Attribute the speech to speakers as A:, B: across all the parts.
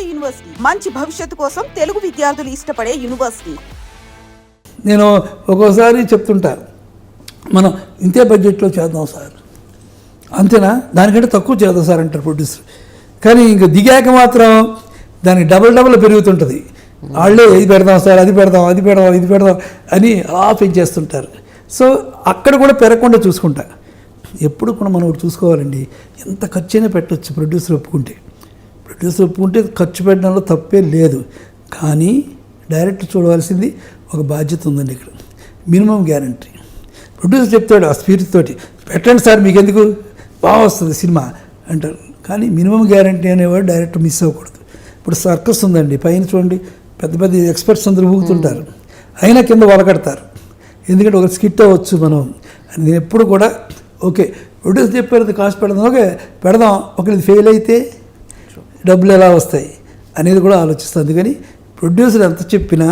A: నాడు యూనివర్సిటీ. మంచి భవిష్యత్తు కోసం తెలుగు విద్యార్థులు ఇష్టపడే యూనివర్సిటీ.
B: నేను ఒక్కోసారి చెప్తుంటా మనం ఇంతే బడ్జెట్లో చేద్దాం సార్. అంతేనా? దానికంటే తక్కువ చేద్దాం సార్ అంటారు ప్రొడ్యూసర్. కానీ ఇంక దిగాక మాత్రం దానికి డబల్ డబల్ పెరుగుతుంటుంది. వాళ్ళే ఇది పెడదాం సార్ అది పెడదాం అది పెడదాం ఇది పెడదాం అని అలా పెంచేస్తుంటారు. సో అక్కడ కూడా పెరగకుండా చూసుకుంటా. ఎప్పుడు కూడా మనం ఒకటి చూసుకోవాలండి. ఎంత ఖర్చైనా అయినా పెట్టవచ్చు ప్రొడ్యూసర్ ఒప్పుకుంటే. ప్రొడ్యూసర్ ఉంటే ఖర్చు పెట్టడంలో తప్పే లేదు. కానీ డైరెక్ట్ చూడవలసింది ఒక బాధ్యత ఉందండి ఇక్కడ. Minimum guarantee. ప్రొడ్యూసర్ చెప్తాడు ఆ స్పీడ్ తోటి పెట్టండి సార్ మీకు ఎందుకు బాగా వస్తుంది సినిమా అంటారు. కానీ మినిమం గ్యారంటీ అనేవాడు డైరెక్ట్ మిస్ అవ్వకూడదు. ఇప్పుడు సర్కస్ ఉందండి పైన చూడండి పెద్ద పెద్ద ఎక్స్పర్ట్స్ అందరూ ఊగుతుంటారు. అయినా కింద వలకడతారు ఎందుకంటే ఒక స్కిట్ అవ్వచ్చు మనం. నేను ఎప్పుడు కూడా ఓకే ప్రొడ్యూసర్ చెప్పారు కాస్ట్ పెడదాం ఓకే పెడదాం ఒకరిది ఫెయిల్ అయితే డబ్బులు ఎలా వస్తాయి అనేది కూడా ఆలోచిస్తాను. అందుకని ప్రొడ్యూసర్ ఎంత చెప్పినా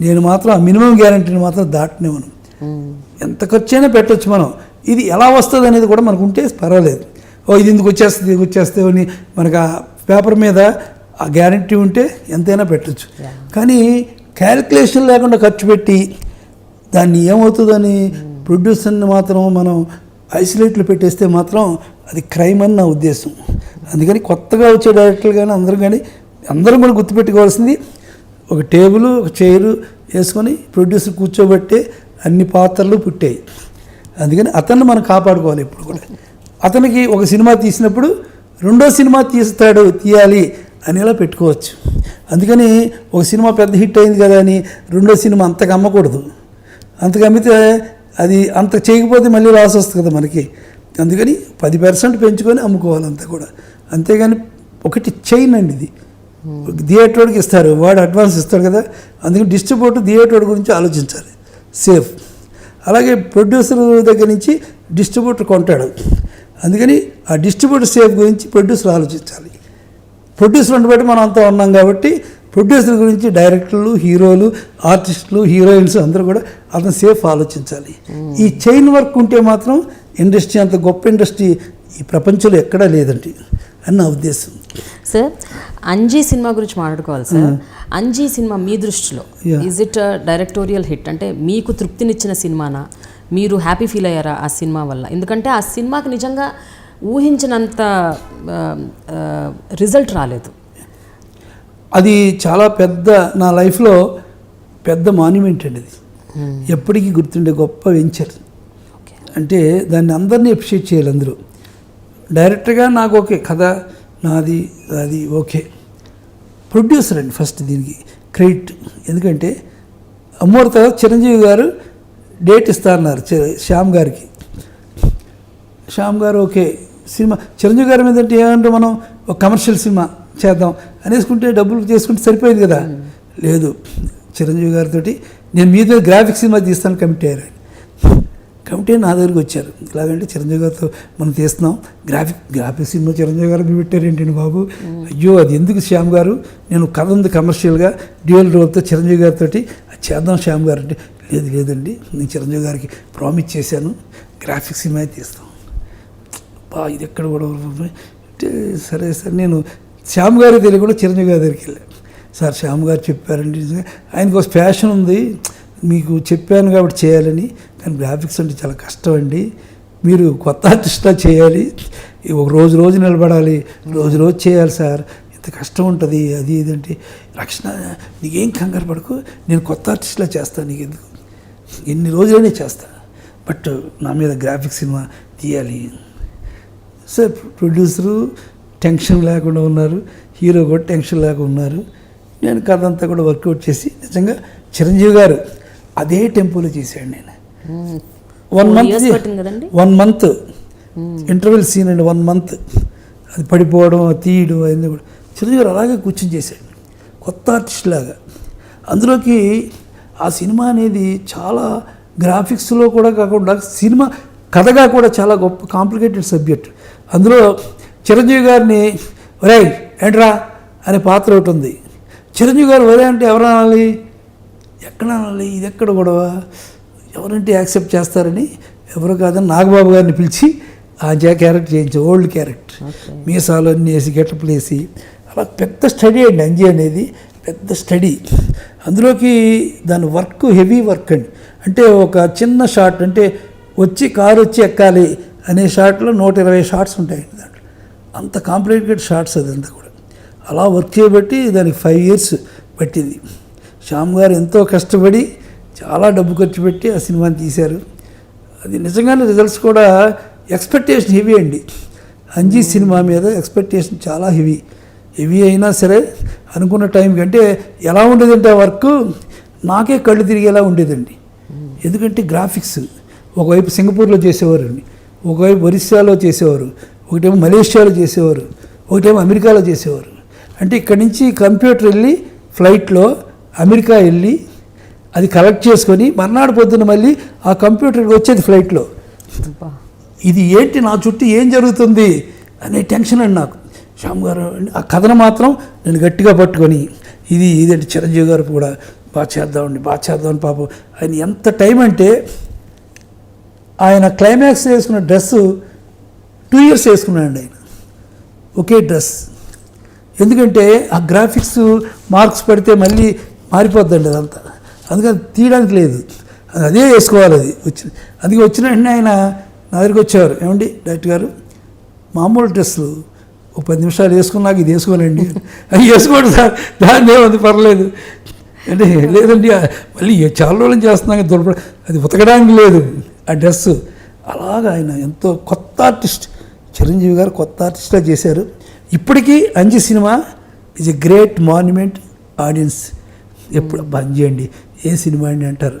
B: నేను మాత్రం ఆ మినిమం గ్యారంటీని మాత్రం దాటనివ్వను. ఎంత ఖర్చు అయినా పెట్టచ్చు మనం. ఇది ఎలా వస్తుంది అనేది కూడా మనకు ఉంటే పర్వాలేదు. ఓ ఇది ఎందుకు వచ్చేస్తుంది ఇది వచ్చేస్తుంది అని మనకు ఆ పేపర్ మీద ఆ గ్యారంటీ ఉంటే ఎంతైనా పెట్టచ్చు. కానీ క్యాలిక్యులేషన్ లేకుండా ఖర్చు పెట్టి దాన్ని ఏమవుతుందని ప్రొడ్యూసర్ని మాత్రం మనం ఐసోలేట్లో పెట్టేస్తే మాత్రం అది క్రైమ్ అని నా ఉద్దేశం. అందుకని కొత్తగా వచ్చే డైరెక్టర్లు కానీ అందరూ కానీ అందరం కూడా గుర్తుపెట్టుకోవాల్సింది ఒక టేబుల్ ఒక చైరు వేసుకొని ప్రొడ్యూసర్ కూర్చోబెట్టే అన్ని పాత్రలు పుట్టాయి. అందుకని అతన్ని మనం కాపాడుకోవాలి ఇప్పుడు కూడా. అతనికి ఒక సినిమా తీసినప్పుడు రెండో సినిమా తీస్తాడు తీయాలి అనేలా పెట్టుకోవచ్చు. అందుకని ఒక సినిమా పెద్ద హిట్ అయింది కదా అని రెండో సినిమా అంతకు అమ్మకూడదు అంతకు అమ్మితే అది అంత చేయకపోతే మళ్ళీ లాస్ వస్తుంది కదా మనకి. అందుకని పది పర్సెంట్ పెంచుకొని అమ్ముకోవాలి అంతా కూడా. అంతేగాని ఒకటి చైన్ అండి ఇది. థియేటర్కి ఇస్తారు వాడు అడ్వాన్స్ ఇస్తాడు కదా అందుకని డిస్ట్రిబ్యూటర్ థియేటర్ గురించి ఆలోచించాలి. సేఫ్ అలాగే ప్రొడ్యూసర్ దగ్గర నుంచి డిస్ట్రిబ్యూటర్ కొంటాడు. అందుకని ఆ డిస్ట్రిబ్యూటర్ సేఫ్ గురించి ప్రొడ్యూసర్ ఆలోచించాలి. ప్రొడ్యూసర్ బట్టి మనం అంతా ఉన్నాం కాబట్టి ప్రొడ్యూసర్ గురించి డైరెక్టర్లు హీరోలు ఆర్టిస్టులు హీరోయిన్స్ అందరూ కూడా అతను సేఫ్ ఆలోచించాలి. ఈ చైన్ వర్క్ ఉంటే మాత్రం ఇండస్ట్రీ అంత గొప్ప ఇండస్ట్రీ ఈ ప్రపంచంలో ఎక్కడా లేదండి. అని నా ఉద్దేశం.
C: సార్ అంజీ సినిమా గురించి మాట్లాడుకోవాలి సార్. అంజీ సినిమా మీ దృష్టిలో. ఈజ్ ఇట్ డైరెక్టోరియల్ హిట్ అంటే మీకు తృప్తినిచ్చిన సినిమానా? మీరు హ్యాపీ ఫీల్ అయ్యారా ఆ సినిమా వల్ల? ఎందుకంటే ఆ సినిమాకి నిజంగా ఊహించినంత రిజల్ట్ రాలేదు.
B: అది చాలా పెద్ద నా లైఫ్లో పెద్ద మాన్యుమెంట్ అండి అది. ఎప్పటికీ గుర్తుండే గొప్ప వెంచర్ అంటే దాన్ని అందరినీ అప్రిషియేట్ చేయాలి అందరూ. డైరెక్టర్గా నాకు ఓకే కథ నాది అది ఓకే. ప్రొడ్యూసర్ అండి ఫస్ట్ దీనికి క్రెడిట్. ఎందుకంటే అమ్మోరు తర్వాత చిరంజీవి గారు డేట్ ఇస్తారన్నారు శ్యామ్ గారికి. శ్యామ్ గారు ఓకే సినిమా చిరంజీవి గారి మీద అంటే ఏమంటే మనం ఒక కమర్షియల్ సినిమా చేద్దాం అనేసుకుంటే డబ్బులు చేసుకుంటే సరిపోయింది కదా. లేదు చిరంజీవి గారితో నేను మీద గ్రాఫిక్ సినిమా తీస్తాను కమిటీ అయ్యారు కాబట్టి కమిటీ నా దగ్గరికి వచ్చారు. ఇలాగంటే చిరంజీవి గారితో మనం తీస్తున్నాం. గ్రాఫిక్ గ్రాఫిక్ సినిమా చిరంజీవి గారు పెట్టారేంటండి బాబు? అయ్యో అది ఎందుకు శ్యామ్ గారు? నేను కథ ఉంది కమర్షియల్గా డ్యూయల్ రోల్తో చిరంజీవి గారితో అది చేద్దాం శ్యామ్ గారు అంటే లేదు లేదండి. నేను చిరంజీవి గారికి ప్రామిస్ చేశాను. గ్రాఫిక్ సినిమా తీస్తాం. బా ఇది ఎక్కడ కూడా అంటే సరే సార్ నేను శ్యామ్ గారికి తెలియకుండా చిరంజీవి గారి దగ్గరికి వెళ్ళాను సార్ శ్యామ్ గారు చెప్పారండి. ఆయనకు ఒక ఫ్యాషన్ ఉంది. మీకు చెప్పాను కాబట్టి చేయాలని కానీ గ్రాఫిక్స్ అంటే చాలా కష్టం అండి. మీరు కొత్త ఆర్టిస్ట్లా చేయాలి. ఒక రోజు రోజు నిలబడాలి. రోజు రోజు చేయాలి సార్. ఇంత కష్టం ఉంటుంది అది ఇది అంటే. రక్షణ నీకేం కంగారు పడకు. నేను కొత్త ఆర్టిస్ట్లా చేస్తాను నీకు ఎందుకు ఎన్ని రోజులనే చేస్తా. బట్ నా మీద గ్రాఫిక్ సినిమా తీయాలి. సార్ ప్రొడ్యూసరు టెన్షన్ లేకుండా ఉన్నారు. హీరో కూడా టెన్షన్ లేకుండా ఉన్నారు. నేను కథ అంతా కూడా వర్కౌట్ చేసి నిజంగా చిరంజీవి గారు అదే టెంపోలో చేశాడు నేను. One month? One month interval scene అండి వన్ మంత్ అది పడిపోవడం తీయడం అవన్నీ కూడా చిరంజీవి గారు అలాగే కూర్చొని చేశాడు. కొత్త ఆర్టిస్ట్ లాగా. అందులోకి ఆ సినిమా అనేది చాలా గ్రాఫిక్స్లో కూడా కాకుండా సినిమా కథగా కూడా చాలా గొప్ప కాంప్లికేటెడ్ సబ్జెక్ట్ అందులో చిరంజీవి గారిని ఒరే ఏంట్రా? అనే పాత్ర ఒకటి ఉంది. చిరంజీవి గారు ఒరే అంటే ఎవరు అనాలి? ఎక్కడ అనాలి ఇది ఎక్కడ గొడవ? ఎవరంటే యాక్సెప్ట్ చేస్తారని ఎవరు కాదని నాగబాబు గారిని పిలిచి ఆ జా క్యారెక్టర్ చేయించి ఓల్డ్ క్యారెక్టర్. మీసాలు అన్నీ వేసి గెటప్లు వేసి చాలా పెద్ద స్టడీ అండి అంజీ అనేది పెద్ద స్టడీ. అందులోకి దాని వర్క్ హెవీ వర్క్ అండి. అంటే ఒక చిన్న షాట్ అంటే వచ్చి కారు వచ్చి ఎక్కాలి అనే షాట్లో నూట ఇరవై షార్ట్స్ ఉంటాయండి దాంట్లో. అంత కాంప్లికేటెడ్ షార్ట్స్ అదంతా కూడా. అలా వర్క్ చేయబట్టి దానికి ఫైవ్ ఇయర్స్ పట్టింది. శ్యామ్ గారు ఎంతో కష్టపడి చాలా డబ్బు ఖర్చు పెట్టి ఆ సినిమాని తీశారు. అది నిజంగానే రిజల్ట్స్ కూడా ఎక్స్పెక్టేషన్ హెవీ అండి. అంజీ సినిమా మీద ఎక్స్పెక్టేషన్ చాలా హెవీ హెవీ అయినా సరే అనుకున్న టైం కంటే ఎలా ఉండేదంటే ఆ వర్క్ నాకే కళ్ళు తిరిగేలా ఉండేదండి. ఎందుకంటే గ్రాఫిక్స్ ఒకవైపు సింగపూర్లో చేసేవారండి ఒకవైపు ఒరిస్సాలో చేసేవారు ఒకటేమో మలేషియాలో చేసేవారు ఒకటేమో అమెరికాలో చేసేవారు. అంటే ఇక్కడి నుంచి కంప్యూటర్ వెళ్ళి ఫ్లైట్లో అమెరికా వెళ్ళి అది కలెక్ట్ చేసుకొని మర్నాడు పొద్దున్న మళ్ళీ ఆ కంప్యూటర్కి వచ్చేది ఫ్లైట్లో. ఇది ఏంటి నా చుట్టూ ఏం జరుగుతుంది అనే టెన్షన్ అండి నాకు. శ్యామ్ గారు ఆ కథను మాత్రం నేను గట్టిగా పట్టుకొని ఇది ఇదేంటి చిరంజీవి గారు కూడా బాగా చేద్దామండి బాగా చేద్దామని పాపం ఆయన ఎంత టైం అంటే ఆయన క్లైమాక్స్ వేసుకున్న డ్రెస్ టూ ఇయర్స్ వేసుకున్నాడండి ఆయన. ఒకే డ్రెస్ ఎందుకంటే ఆ గ్రాఫిక్స్ మార్క్స్ పడితే మళ్ళీ మారిపోద్దండి అదంతా. అందుకని తీయడానికి లేదు. అది అదే వేసుకోవాలి అది. వచ్చి అందుకే వచ్చిన వెంటనే ఆయన నా దగ్గరికి వచ్చేవారు. ఏమండి డైరెక్టర్ గారు? మామూలు డ్రెస్సులు ఒక పది నిమిషాలు వేసుకున్నాక ఇది వేసుకోనండి అది వేసుకోండి సార్. దాన్ని ఏమంది పర్లేదు. అంటే లేదండి మళ్ళీ చాలా రోజులు చేస్తున్నాక దొరక అది ఉతకడానికి లేదు. ఆ డ్రెస్సు. అలాగా ఆయన ఎంతో కొత్త ఆర్టిస్ట్. చిరంజీవి గారు కొత్త ఆర్టిస్ట్గా చేశారు. ఇప్పటికీ Anji cinema is a great monument audience. ఎప్పుడు బంద్ చేయండి. ఏ సినిమా అండి అంటారు?